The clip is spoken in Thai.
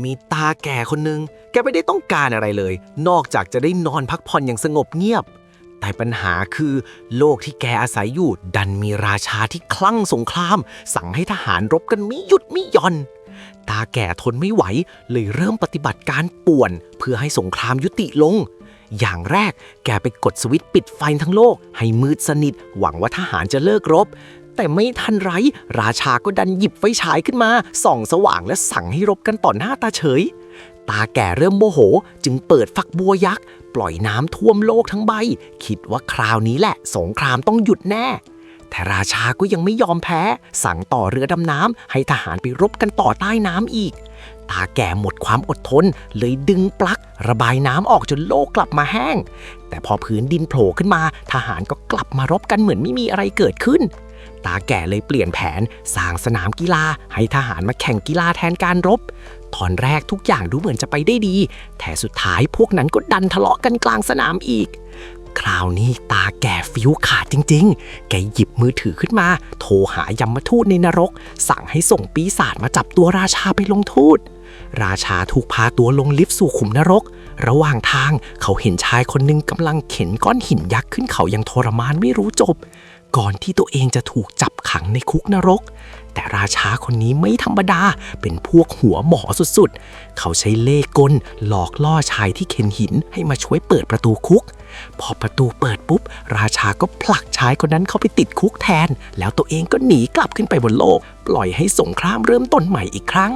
มีตาแก่คนหนึ่งแกไม่ได้ต้องการอะไรเลย นอกจากจะได้นอนพักผ่อนอย่างสงบเงียบ แต่ปัญหาคือโลกที่แกอาศัยอยู่ ดันมีราชาที่คลั่งสงคราม สั่งให้ทหารรบกันไม่หยุดไม่หย่อน ตาแก่ทนไม่ไหว เลยเริ่มปฏิบัติการป่วน เพื่อให้สงครามยุติลง อย่างแรกแกไปกดสวิตช์ปิดไฟทั้งโลก ให้มืดสนิท หวังว่าทหารจะเลิกรบ แต่ไม่ทันไร ราชาก็ดันหยิบไฟฉายขึ้นมา ส่องสว่างและสั่งให้รบกันต่อหน้าตาเฉย ตาแก่เริ่มโมโห จึงเปิดฝักบัวยักษ์ ปล่อยน้ำท่วมโลกทั้งใบ คิดว่าคราวนี้แหละ สงครามต้องหยุดแน่ แต่ราชาก็ยังไม่ยอมแพ้ สั่งต่อเรือดำน้ำให้ทหารไปรบกันต่อใต้น้ำอีก ตาแก่หมดความอดทน เลยดึงปลั๊ก ระบายน้ำออกจนโลกกลับมาแห้ง แต่พอพื้นดินโผล่ขึ้นมา ทหารก็กลับมารบกันเหมือนไม่มีอะไรเกิดขึ้น ตาแก่เลยเปลี่ยนแผนสร้างสนามกีฬา ให้ทหารมาแข่งกีฬาแทนการรบ ตอนแรกทุกอย่างดูเหมือนจะไปได้ดี แต่สุดท้ายพวกนั้นก็ดันทะเลาะกันกลางสนามอีก คราวนี้ตาแก่ฟิวขาดจริง ๆ แกหยิบมือถือขึ้นมา โทรหายมทูตในนรก สั่งให้ส่งปีศาจมาจับตัวราชาไปลงโทษ ราชาถูกพาตัวลงลิฟต์สู่ขุมนรก ระหว่างทางเขาเห็นชายคนหนึ่งกำลังเข็นก้อนหินยักษ์ขึ้นเขาอย่างทรมานไม่รู้จบ ก่อนที่ตัวเองจะถูกจับขังในคุกนรก แต่ราชาคนนี้ไม่ธรรมดา เป็นพวกหัวหมอสุดๆ เขาใช้เล่กลหลอกล่อชายที่เข็นหินให้มาช่วยเปิดประตูคุก พอประตูเปิดปุ๊บ ราชาก็ผลักชายคนนั้นเข้าไปติดคุกแทน แล้วตัวเองก็หนีกลับขึ้นไปบนโลก ปล่อยให้สงครามเริ่มต้นใหม่อีกครั้ง